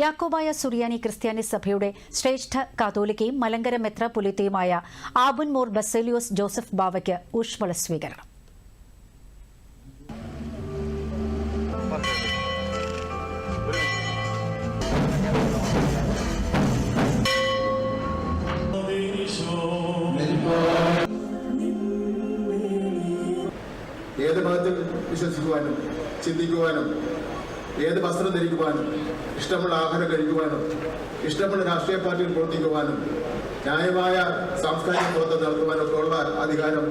യാക്കോബായ സുറിയാനി ക്രിസ്ത്യാനി സഭയുടെ ശ്രേഷ്ഠ കാതോലിക്കയും മലങ്കര മെത്രാപൊലിത്തയുമായ ആബുൻ മോർ ബസേലിയോസ് ജോസഫ് ബാവയ്ക്ക് ഊഷ്മള സ്വീകരണം. ഏത് മതത്തിൽ വിശ്വസിക്കുവാനും ചിന്തിക്കുവാനും ഏത് വസ്ത്രം ധരിക്കുവാനും ഇഷ്ടമുള്ള ആഹാരം കഴിക്കുവാനും ഇഷ്ടമുള്ള രാഷ്ട്രീയ പാർട്ടിയിൽ പ്രവർത്തിക്കുവാനും ന്യായമായ സാംസ്കാരിക പ്രവർത്തനം നടത്തുവാനും ഒക്കെ ഉള്ള അധികാരം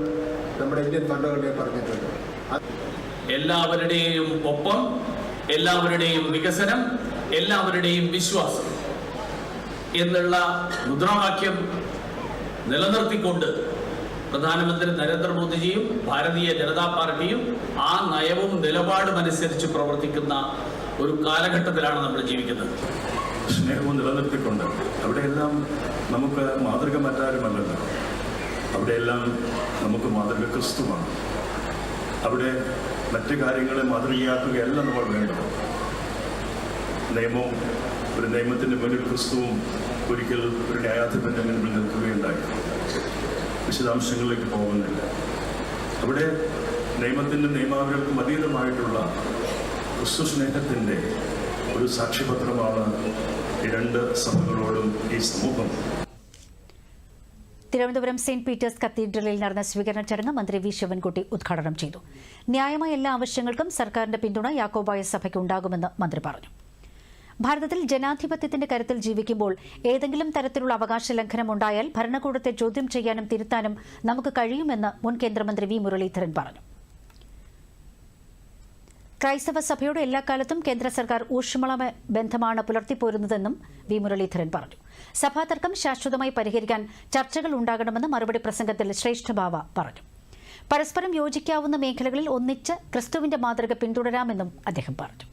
നമ്മുടെ ഇന്ത്യൻ ഭരണഘടനയെ പറഞ്ഞിട്ടുണ്ട്. എല്ലാവരുടെയും ഒപ്പം എല്ലാവരുടെയും വികസനം എല്ലാവരുടെയും വിശ്വാസം എന്നുള്ള മുദ്രാവാക്യം നിലനിർത്തിക്കൊണ്ട് പ്രധാനമന്ത്രി നരേന്ദ്രമോദിജിയും ഭാരതീയ ജനതാ പാർട്ടിയും ആ നയവും നിലപാടും അനുസരിച്ച് പ്രവർത്തിക്കുന്ന ഒരു കാലഘട്ടത്തിലാണ് നമ്മൾ ജീവിക്കുന്നത്. സ്നേഹവും നിലനിർത്തിക്കൊണ്ട് അവിടെയെല്ലാം നമുക്ക് മാതൃക മറ്റാരുമല്ലല്ലോ. അവിടെയെല്ലാം നമുക്ക് മാതൃക ക്രിസ്തുവാണ്. അവിടെ മറ്റു കാര്യങ്ങളെ മാതൃകയാക്കുകയല്ല നമ്മൾ വേണ്ടത്. നിയമവും ഒരു നിയമത്തിന്റെ മുന്നിൽ ക്രിസ്തുവും ഒരിക്കൽ ഒരു ന്യായാധിപന്റെ മുന്നിൽ വിശദാംശങ്ങളിലേക്ക് പോകുന്നില്ല. അവിടെ നിയമത്തിന്റെ നിയമാവലികൾക്കും അതീതമായിട്ടുള്ള ക്രിസ്തു സ്നേഹത്തിന്റെ ഒരു സാക്ഷ്യപത്രമാണ് ഈ രണ്ട് സഭകളോടും ഈ സമൂഹം. തിരുവനന്തപുരം സെന്റ് പീറ്റേഴ്സ് കത്തീഡ്രലിൽ നടന്ന സ്വീകരണ ചടങ്ങ് മന്ത്രി വി. ശിവൻകുട്ടി ഉദ്ഘാടനം ചെയ്തു. ന്യായമായ എല്ലാ ആവശ്യങ്ങൾക്കും സർക്കാരിന്റെ പിന്തുണ യാക്കോബായ സഭയ്ക്ക് ഉണ്ടാകുമെന്ന് മന്ത്രി പറഞ്ഞു. ഭാരതത്തിൽ ജനാധിപത്യത്തിന്റെ കരുത്തിൽ ജീവിക്കുമ്പോൾ ഏതെങ്കിലും തരത്തിലുള്ള അവകാശ ലംഘനം ഉണ്ടായാൽ ഭരണകൂടത്തെ ചോദ്യം ചെയ്യാനും തിരുത്താനും നമുക്ക് കഴിയുമെന്ന് മുൻ കേന്ദ്രമന്ത്രി വി മുരളീധരൻ പറഞ്ഞു. ക്രൈസ്തവ സഭയോട് എല്ലാ കാലത്തും കേന്ദ്ര സർക്കാർ ഊഷ്മള ബന്ധമാണ് പുലർത്തിപ്പോരുന്നതെന്നും വി മുരളീധരൻ പറഞ്ഞു. സഭാ തർക്കം ശാശ്വതമായി പരിഹരിക്കാൻ ചർച്ചകൾ ഉണ്ടാകണമെന്ന് മറുപടി പ്രസംഗത്തിൽ ശ്രേഷ്ഠഭാവ പറഞ്ഞു. പരസ്പരം യോജിക്കാവുന്ന മേഖലകളിൽ ഒന്നിച്ച് ക്രിസ്തുവിന്റെ മാതൃക പിന്തുടരാമെന്നും അദ്ദേഹം പറഞ്ഞു.